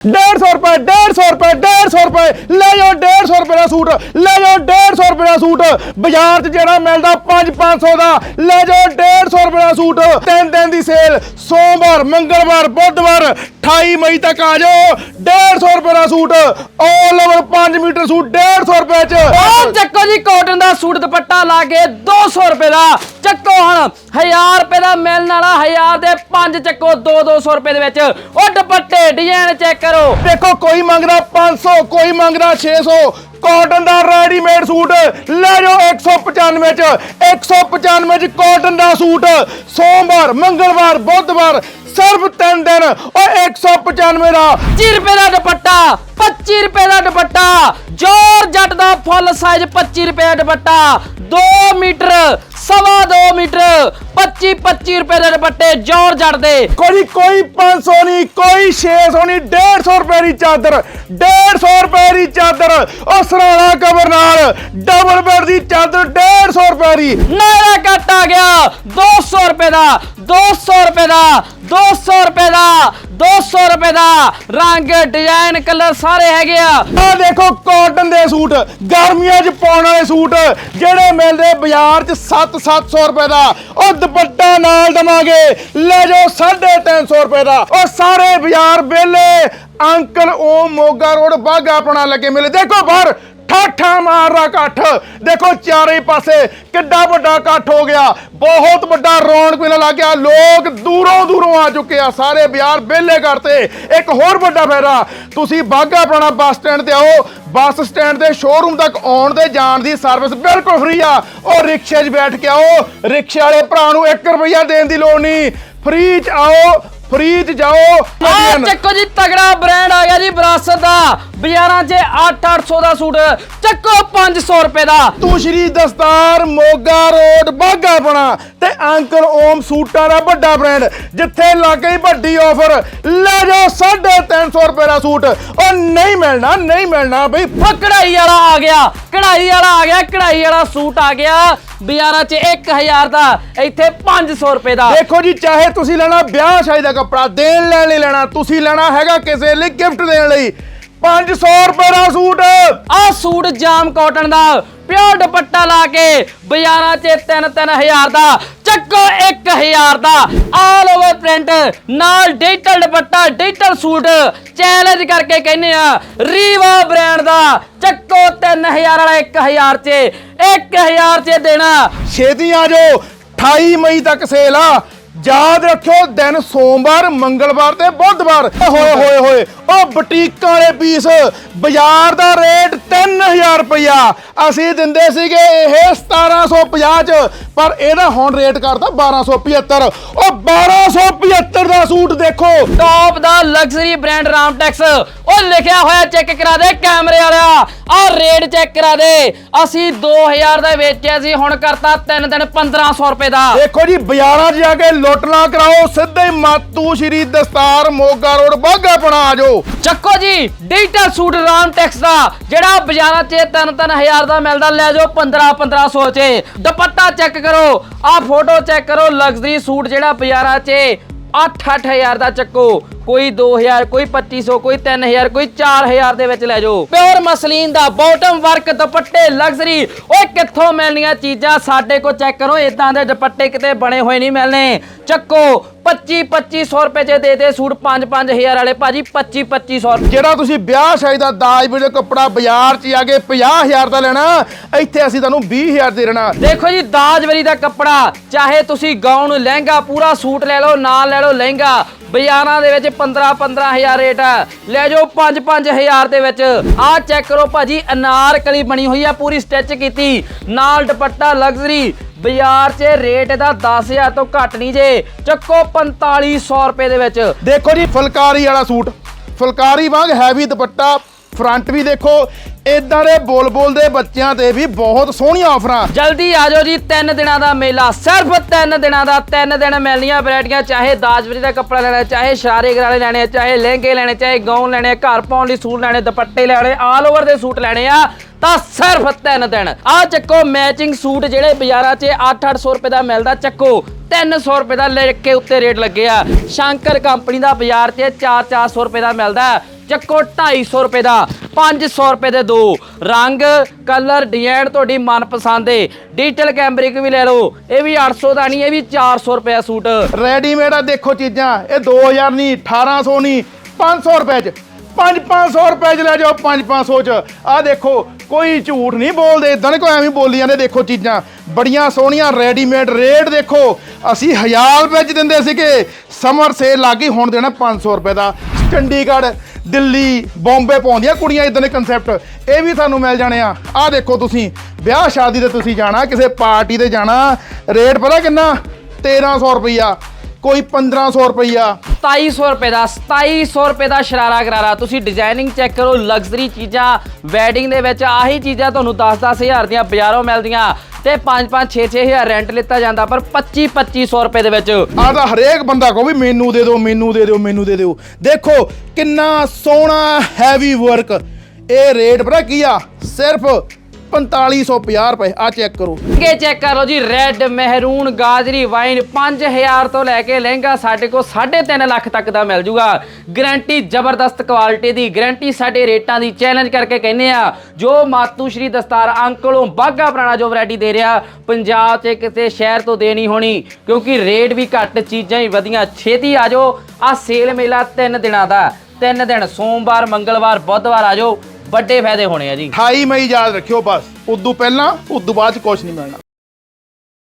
150 ਰੁਪਏ 150 ਰੁਪਏ 150 ਰੁਪਏ। ਲੈ ਜਾਓ 150 ਰੁਪਏ ਦਾ ਸੂਟ, ਲੈ ਜਾਓ 150 ਰੁਪਏ ਦਾ ਸੂਟ। ਬਾਜ਼ਾਰ 'ਚ ਜਿਹੜਾ ਮਿਲਦਾ 5 500 ਦਾ, ਲੈ ਜਾਓ 150 ਰੁਪਏ ਦਾ ਸੂਟ। ਤਿੰਨ ਦਿਨ ਦੀ ਸੇਲ ਮੰਗਲਵਾਰ ਬੁੱਧਵਾਰ 28 ਮਈ ਤੱਕ ਆ ਜਾਓ। 150 ਰੁਪਏ ਦਾ suit all over 5 metre suit 150 ਰੁਪਏ 'ਚ। ਉਹ ਚੱਕੋ ਜੀ ਕਾਟਨ ਦਾ ਸੂਟ ਦੁਪੱਟਾ ਲਾ ਕੇ 200 ਰੁਪਏ ਦਾ। ਚੱਕੋ ਹੁਣ 1000 ਰੁਪਏ ਦਾ ਮਿਲਣ ਵਾਲਾ 1000 ਦੇ 5 ਚੱਕੋ 2 200 ਰੁਪਏ ਦੇ ਵਿੱਚ। ਉਹ ਦੁਪੱਟੇ ਡਿਜ਼ਾਈਨ ਚੈੱਕ ਕਰੋ। ਦੇਖੋ ਕੋਈ ਮੰਗਦਾ 500 ਕੋਈ ਮੰਗਦਾ 600 ਕਾਟਨ ਦਾ ਰੈਡੀਮੇਡ ਸੂਟ ਲੈ ਜਾਓ 195 ਚ। 195 ਚ ਕਾਟਨ ਦਾ ਸੂਟ। ਸੋਮਵਾਰ ਮੰਗਲਵਾਰ ਬੁੱਧਵਾਰ ਸਿਰਫ 3 ਦਿਨ। ਉਹ 195 ਦਾ। 25 ਰੁਪਏ ਦਾ ਦੁਪੱਟਾ 25 ਰੁਪਏ ਦਾ ਦੁਪੱਟਾ। ਜੋਰ ਜੱਟ ਦਾ ਫੁੱਲ ਸਾਈਜ਼ 25 ਰੁਪਏ ਦਾ ਦੁਪੱਟਾ। 2 ਮੀਟਰ ਸਵਾ 2 ਮੀਟਰ 25 25 ਰੁਪਏ ਦੇ ਦੁਪੱਟੇ ਜੋਰ ਜੱਟ ਦੇ। ਕੋਈ ਕੋਈ 500 ਨਹੀਂ ਕੋਈ 600 ਨਹੀਂ 150 ਰੁਪਏ ਦੀ ਚਾਦਰ 150 ਰੁਪਏ ਦੀ ਉਹ ਸਰਾਣਾ ਕਵਰ ਨਾਲ ਡਬਲ ਬੈੱਡ ਦੀ ਚਾਦਰ 150 ਰੁਪਏ ਦੀ। ਨਾਰਾ ਕੱਟ ਆ ਗਿਆ 200 ਰੁਪਏ ਦਾ 200 ਰੁਪਏ ਦਾ 200 ਰੁਪਏ ਦਾ 200 ਰੁਪਏ ਦਾ। ਰੰਗ ਡਿਜ਼ਾਈਨ ਕਲਰ ਸਾਰੇ ਹੈਗੇ ਆ। ਆ ਦੇਖੋ ਕਾਟਨ ਦੇ ਸੂਟ, ਗਰਮੀਆਂ 'ਚ ਪਾਉਣ ਵਾਲੇ ਸੂਟ, ਜਿਹੜੇ ਮਿਲਦੇ ਬਾਜ਼ਾਰ 'ਚ 7-700 ਰੁਪਏ ਦਾ। ਉਹ ਦੁਪੱਟਾ ਨਾਲ ਦਵਾਂਗੇ। ਲੈ ਜਾਓ 350 ਰੁਪਏ ਦਾ। ਉਹ ਸਾਰੇ ਬਾਜ਼ਾਰ ਵੇਲੇ ਅੰਕਲ ਓ ਮੋਗਾ ਰੋਡ ਬਾਗਾ ਆਪਣਾ ਲੱਗੇ ਮਿਲੇ। ਦੇਖੋ ਬਾਹਰ, ਠਾਠਾ ਮਾਰਦਾ ਇਕੱਠ। ਦੇਖੋ ਚਾਰੇ ਪਾਸੇ ਕਿੱਡਾ ਵੱਡਾ ਇਕੱਠ ਹੋ ਗਿਆ। ਬਹੁਤ ਵੱਡਾ ਰੌਣਕ ਮੇਲਾ ਲੱਗ ਗਿਆ। ਲੋਕ ਦੂਰੋਂ ਦੂਰੋਂ ਆ ਚੁੱਕੇ ਆ। ਸਾਰੇ ਬਾਜ਼ਾਰ ਵਿਹਲੇ ਕਰਤੇ ਇੱਕ ਹੋਰ ਵੱਡਾ ਫਾਇਦਾ, ਤੁਸੀਂ ਬਾਗਾ ਪੁਰਾਣਾ ਬੱਸ ਸਟੈਂਡ ਤੇ ਆਓ। ਬੱਸ ਸਟੈਂਡ ਦੇ ਸ਼ੋਰੂਮ ਤੱਕ ਆਉਣ ਦੇ ਜਾਣ ਦੀ ਸਰਵਿਸ ਬਿਲਕੁਲ ਫ੍ਰੀ ਆ। ਉਹ ਰਿਕਸ਼ੇ 'ਚ ਬੈਠ ਕੇ ਆਓ। ਰਿਕਸ਼ੇ ਵਾਲੇ ਭਰਾ ਨੂੰ 1 ਰੁਪਈਆ ਦੇਣ ਦੀ ਲੋੜ ਨਹੀਂ। ਫ੍ਰੀ 'ਚ ਆਓ। ਫ੍ਰੀ 'ਚ ਜਾਓ ਆ ਚੱਕੋ ਜੀ ਤਗੜਾ ਬ੍ਰਾਂਡ ਆ ਗਿਆ ਜੀ ਵਿਰਾਸਤ ਦਾ। ਬਾਜ਼ਾਰਾਂ 'ਚ 8-800 ਦਾ ਸੂਟ। ਚੱਕੋ 500 ਰੁਪਏ ਦਾ। ਤੂੰ ਸ਼੍ਰੀ ਦਸਤਾਰ ਮੋਗਾ ਰੋਡ ਬਾਗਾ ਬਣਾ ਤੇ ਅੰਕਲ ਓਮ ਸੂਟਾਂ ਦਾ ਵੱਡਾ ਬ੍ਰਾਂਡ ਜਿੱਥੇ ਲੱਗ ਵੱਡੀ ਆਫਰ ਲੈ ਜਾਓ 350 ਰੁਪਏ ਦਾ ਸੂਟ। ਉਹ ਨਹੀਂ ਮਿਲਣਾ ਨਹੀਂ ਮਿਲਣਾ ਬਈ। ਕਢਾਈ ਵਾਲਾ ਆ ਗਿਆ। ਕਢਾਈ ਵਾਲਾ ਆ ਗਿਆ, ਕਢਾਈ ਵਾਲਾ ਸੂਟ ਆ ਗਿਆ। ਬਾਜ਼ਾਰਾਂ 'ਚ 1000 ਦਾ, ਇੱਥੇ 500 ਰੁਪਏ ਦਾ। ਦੇਖੋ ਜੀ, ਚਾਹੇ ਤੁਸੀਂ ਲੈਣਾ ਵਿਆਹ ਸ਼ਾਦੀ ਦਾ ਕੱਪੜਾ, ਦੇਣ ਲੈਣ ਲਈ ਲੈਣਾ, ਤੁਸੀਂ ਲੈਣਾ ਹੈਗਾ ਕਿਸੇ ਲਈ ਗਿਫਟ ਦੇਣ ਲਈ। 500 ਰੁਪਏ ਦਾ ਸੂਟ। ਆ ਸੂਟ ਜਾਮ ਕਾਟਨ ਦਾ ਪਿਓਰ ਦੁਪੱਟਾ ਲਾ ਕੇ ਬਾਜ਼ਾਰਾਂ 'ਚ 3-3000 ਦਾ ਚੱਕੋ 1000 ਦਾ। ਆਲ ਓਵਰ ਪ੍ਰਿੰਟ ਨਾਲ ਡਿਜੀਟਲ ਦੁਪੱਟਾ ਡਿਜੀਟਲ ਸੂਟ ਚੈਲੰਜ ਕਰਕੇ ਕਹਿੰਨੇ ਆ ਰੀਵਾ ਬ੍ਰਾਂਡ ਦਾ ਚੱਕੋ 3000 ਵਾਲਾ 1000 'ਚ 1000 'ਚ ਦੇਣਾ। ਛੇਤੀ ਆ ਜਾਓ 28 ਮਈ ਤੱਕ ਸੇਲ ਆ। ਯਾਦ ਰੱਖਿਓ ਦਿਨ ਸੋਮਵਾਰ ਮੰਗਲਵਾਰ ਤੇ ਬੁੱਧਵਾਰ। ਹੋਏ ਹੋਏ ਹੋਏ ਉਹ ਬੁਟੀਕਾਂ ਵਾਲੇ ਪੀਸ ਬਾਜ਼ਾਰ ਦਾ ਰੇਟ 3000 ਰੁਪਇਆ ਅਸੀਂ ਦਿੰਦੇ ਸੀਗੇ ਇਹ 1750 ਚ ਪਰ ਇਹਦਾ ਹੁਣ ਰੇਟ ਕਰਤਾ 1275 ਉਹ 1275 ਦਾ ਸੂਟ ਦੇਖੋ। ਟੌਪ ਦਾ ਲਗਜ਼ਰੀ ਬ੍ਰਾਂਡ ਰਾਮਟੈਕਸ ਉਹ ਲਿਖਿਆ ਹੋਇਆ ਚੈੱਕ ਕਰਾ ਦੇ ਕੈਮਰੇ ਵਾਲਿਆ। ਆ ਰੇਟ ਚੈੱਕ ਕਰਾ ਦੇ। ਅਸੀਂ 2000 ਦਾ ਵੇਚਿਆ ਸੀ ਹੁਣ ਕਰਤਾ 3 ਦਿਨ 1500 ਰੁਪਏ ਦਾ। ਦੇਖੋ ਜੀ ਬਾਜ਼ਾਰਾਂ 'ਚ ਜਾ ਕੇ ਲੁੱਟ ਨਾ ਕਰਾਓ ਸਿੱਧੇ ਮਾਤੂ ਸ਼੍ਰੀ ਦਸਤਾਰ ਮੋਗਾ ਰੋਡ ਬਾਗਾ ਬਣਾ ਆ ਜਾਓ। ਚੱਕੋ ਜੀ ਡਿਜੀਟਲ ਸੂਟ ਰਾਮਟੈਕਸ ਦਾ, ਜਿਹੜਾ ਬਾਜ਼ਾਰਾਂ 'ਚ 3-3000 ਦਾ ਮਿਲਦਾ, ਲੈ ਜਾਓ 15-1500 'ਚ। ਦੁਪੱਟਾ ਚੈੱਕ ਕਰੋ ਆ ਫੋਟੋ ਚੈੱਕ ਕਰੋ ਲਗਜ਼ਰੀ ਸੂਟ ਜਿਹੜਾ ਬਾਜ਼ਾਰਾਂ 'ਚ 8-8000 ਦਾ ਚੱਕੋ। ਕੋਈ 2000 ਕੋਈ 2500 ਕੋਈ 3000 ਕੋਈ 4000 ਦੇ ਵਿੱਚ ਲੈ ਜਾਓ। ਪਿਓਰ ਮਸਲੀਨ ਦਾ ਬਾਟਮ ਵਰਕ ਦੁਪੱਟੇ ਲਗਜ਼ਰੀ ਓਏ ਕਿੱਥੋਂ ਮਿਲਣੀਆਂ ਚੀਜ਼ਾਂ? ਸਾਡੇ ਕੋਲ ਚੈੱਕ ਕਰੋ ਇਦਾਂ ਦੇ ਦੁਪੱਟੇ ਕਿਤੇ ਬਣੇ ਹੋਏ ਨਹੀਂ ਮਿਲਣੇ। ਚੱਕੋ 25 2500 ਰੁਪਏ ਚ ਦੇ ਦੇ ਸੂਟ 5 5000 ਵਾਲੇ। ਭਾਜੀ 25 2500 ਜਿਹੜਾ ਤੁਸੀਂ ਵਿਆਹ ਸ਼ਾਦੀ ਦਾ ਦਾਜ ਵੀਡੀਓ ਕੱਪੜਾ ਬਾਜ਼ਾਰ 'ਚ ਆ ਕੇ 50000 ਦਾ ਲੈਣਾ ਇੱਥੇ ਅਸੀਂ ਤੁਹਾਨੂੰ 20000 ਦੇ ਦੇਣਾ। ਦੇਖੋ ਜੀ ਦਾਜਵਰੀ ਦਾ ਕੱਪੜਾ ਚਾਹੇ ਤੁਸੀਂ ਗਾਊਨ ਲਹਿੰਗਾ ਪੂਰਾ ਸੂਟ ਲੈ ਲਓ ਨਾਲ ਲੈ ਲਓ ਲਹਿੰਗਾ। ਬਾਜ਼ਾਰਾਂ ਦੇ ਵਿੱਚ 15 15000 ਰੇਟ ਆ। ਲੈ ਜਾਓ 5 5000 ਦੇ ਵਿੱਚ। ਆਹ ਚੈੱਕ ਕਰੋ ਭਾਜੀ ਅਨਾਰਕਲੀ ਬਣੀ ਹੋਈ ਆ, ਪੂਰੀ ਸਟਿਚ ਕੀਤੀ। ਨਾਲ ਦੁਪੱਟਾ ਲਗਜ਼ਰੀ ਬਾਜ਼ਾਰ 'ਚ ਰੇਟ ਇਹਦਾ 10000 ਤੋਂ ਘੱਟ ਨਹੀਂ ਜੇ। ਚੱਕੋ 4500 ਰੁਪਏ ਦੇ ਵਿੱਚ। ਦੇਖੋ ਜੀ, ਫੁਲਕਾਰੀ ਵਾਲਾ ਸੂਟ। ਫੁਲਕਾਰੀ ਵਾਂਗ ਹੈਵੀ ਦੁਪੱਟਾ। ਫਰੰਟ ਵੀ ਦੇਖੋ ਇਦਾਂ ਦੇ ਬੋਲ ਬੋਲ ਦੇ ਬੱਚਿਆਂ ਤੇ ਵੀ ਬਹੁਤ ਸੋਹਣੀਆਂ ਆਫਰਾਂ। ਜਲਦੀ ਆ ਜਾਓ ਜੀ 3 ਦਿਨਾਂ ਦਾ ਮੇਲਾ। ਸਿਰਫ 3 ਦਿਨਾਂ ਦਾ 3 ਦਿਨ ਮਿਲਣੀਆਂ ਵੈਰਾਈਟੀਆਂ, ਚਾਹੇ ਦਾਜਵਰੀ ਦਾ ਕੱਪੜਾ ਲੈਣਾ, ਚਾਹੇ ਸ਼ਾਰੇ ਗਰਾਲੇ ਲੈਣੇ, ਚਾਹੇ ਲਹਿੰਗੇ ਲੈਣੇ, ਚਾਹੇ ਗਾਊਨ ਲੈਣੇ, ਘਰ ਪਾਉਣ ਲਈ ਸੂਟ ਲੈਣੇ, ਦੁਪੱਟੇ ਲੈਣੇ ਆਲ ਓਵਰ ਦੇ ਸੂਟ ਲੈਣੇ ਆ। ਤਾਂ ਸਿਰਫ ਤਿੰਨ ਦਿਨ। ਆ ਚੱਕੋ ਮੈਚਿੰਗ ਸੂਟ ਜਿਹੜੇ ਬਾਜ਼ਾਰਾਂ 'ਚ 8-800 ਰੁਪਏ ਦਾ ਮਿਲਦਾ, ਚੱਕੋ। 300 ਰੁਪਏ ਦਾ ਲਿਖ ਕੇ ਉੱਤੇ ਰੇਟ ਲੱਗੇ ਆ। ਸ਼ੰਕਰ ਕੰਪਨੀ ਦਾ ਬਾਜ਼ਾਰ 'ਚ 4-400 ਰੁਪਏ ਦਾ ਮਿਲਦਾ। ਚੱਕੋ 250 ਰੁਪਏ ਦਾ 500 ਰੁਪਏ ਦੇ ਦੋ। ਰੰਗ, ਕਲਰ ਡਿਜ਼ਾਈਨ ਤੁਹਾਡੀ ਮਨਪਸੰਦ ਦੇ ਡਿਜੀਟਲ ਕੈਮਰਿਕ ਵੀ ਲੈ ਲਓ। ਇਹ ਵੀ 800 ਦਾ ਨਹੀਂ, ਇਹ ਵੀ 400 ਰੁਪਏ ਦਾ ਸੂਟ। ਰੈਡੀਮੇਡ ਆ, ਦੇਖੋ ਚੀਜ਼ਾਂ। ਇਹ 2000 ਨਹੀਂ 1800 ਨਹੀਂ 500 ਰੁਪਏ ਚ। 5-500 ਰੁਪਏ ਚ ਲੈ ਜਾਓ 5-500 ਚ। ਆ ਦੇਖੋ, ਕੋਈ ਝੂਠ ਨਹੀਂ ਬੋਲਦੇ ਇਦਾਂ ਕੋਈ ਐਵੇਂ ਬੋਲੀ ਜਾਂਦੇ, ਦੇਖੋ ਚੀਜ਼ਾਂ। ਬੜੀਆਂ ਸੋਹਣੀਆਂ ਰੈਡੀਮੇਡ ਰੇਟ ਦੇਖੋ। ਅਸੀਂ 1000 ਰੁਪਏ ਚ ਦਿੰਦੇ ਸੀਗੇ। ਸਮਰ ਸੇਲ ਲੱਗ ਹੁਣ ਦੇਣਾ 500 ਰੁਪਏ ਦਾ। ਚੰਡੀਗੜ੍ਹ, ਦਿੱਲੀ, ਬੰਬੇ ਪਾਉਂਦੀਆਂ ਕੁੜੀਆਂ ਇਦਾਂ ਦੇ ਕਨਸੈਪਟ ਇਹ ਵੀ ਤੁਹਾਨੂੰ ਮਿਲ ਜਾਣੇ ਆ। ਆ ਦੇਖੋ ਤੁਸੀਂ, ਵਿਆਹ ਸ਼ਾਦੀ ਤੇ ਤੁਸੀਂ ਜਾਣਾ, ਕਿਸੇ ਪਾਰਟੀ ਤੇ ਜਾਣਾ। ਰੇਟ ਪਤਾ ਕਿੰਨਾ? 1300 ਰੁਪਈਆ। ਕੋਈ 1500 ਰੁਪਈਆ। 2700 ਰੁਪਏ ਦਾ 2700 ਰੁਪਏ ਦਾ ਸ਼ਰਾਰਾ ਗਰਾਰਾ ਤੁਸੀਂ ਡਿਜ਼ਾਈਨਿੰਗ ਚੈੱਕ ਕਰੋ ਲਗਜ਼ਰੀ ਚੀਜ਼ਾਂ ਵੈਡਿੰਗ ਦੇ ਵਿੱਚ ਆਹੀ ਚੀਜ਼ਾਂ ਤੁਹਾਨੂੰ 10-10 ਹਜ਼ਾਰ ਦੀਆਂ ਬਾਜ਼ਾਰੋਂ ਮਿਲਦੀਆਂ। ਤੇ 5-5 6-6 ਹਜ਼ਾਰ ਰੈਂਟ ਲਿੱਤਾ ਜਾਂਦਾ ਪਰ 25-2500 ਰੁਪਏ ਦੇ ਵਿੱਚ। ਆ ਤਾਂ ਹਰੇਕ ਬੰਦਾ ਕਹੋ ਵੀ ਮੈਨੂੰ ਦੇ ਦਿਓ ਮੈਨੂੰ ਦੇ ਦਿਓ ਮੈਨੂੰ ਦੇ ਦਿਓ। ਦੇਖੋ ਕਿੰਨਾ ਸੋਹਣਾ ਹੈਵੀ ਵਰਕ ਇਹ ਰੇਟ ਪਤਾ ਕੀ ਆ? ਸਿਰਫ 4550 ਰੁਪਏ। ਆ ਚੈੱਕ ਕਰੋ। ਅੱਗੇ ਚੈੱਕ ਕਰੋ ਜੀ ਰੈੱਡ ਮਹਿਰੂਨ ਗਾਜਰੀ ਵਾਈਨ 5000 ਤੋਂ ਲੈ ਕੇ ਲਹਿੰਗਾ ਸਾਡੇ ਕੋਲ 3.5 ਲੱਖ ਤੱਕ ਦਾ ਮਿਲ ਜੂਗਾ। ਗਰੰਟੀ ਜ਼ਬਰਦਸਤ ਕੁਆਲਿਟੀ ਦੀ ਗਰੰਟੀ ਸਾਡੇ ਰੇਟਾਂ ਦੀ ਚੈਲੰਜ ਕਰਕੇ ਕਹਿੰਦੇ ਆ, ਜੋ ਮਾਤੂ ਸ਼੍ਰੀ ਦਸਤਾਰ ਅੰਕਲੋਂ ਬਾਗਾ ਪੁਰਾਣਾ ਜੋ ਵੈਰਾਈਟੀ ਦੇ ਰਿਹਾ, ਪੰਜਾਬ 'ਚ ਕਿਸੇ ਸ਼ਹਿਰ ਤੋਂ ਦੇਣੀ ਹੋਣੀ, ਕਿਉਂਕਿ ਰੇਟ ਵੀ ਘੱਟ, ਚੀਜ਼ਾਂ ਹੀ ਵਧੀਆਂ, ਛੇਤੀ ਆ ਜਾਓ। ਆ ਸੇਲ ਮੇਲਾ 3 ਦਿਨਾਂ ਦਾ 3 ਦਿਨ, ਸੋਮਵਾਰ, ਮੰਗਲਵਾਰ, ਬੁੱਧਵਾਰ ਆ ਜਾਓ। ਵੱਡੇ ਫਾਇਦੇ ਹੋਣੇ ਆ ਜੀ। 28 ਮਈ ਯਾਦ ਰੱਖਿਓ ਬਸ। ਉਦੋਂ ਪਹਿਲਾਂ, ਉਦੋਂ ਬਾਅਦ ਚ ਕੁਝ ਨਹੀਂ ਮਿਲਣਾ।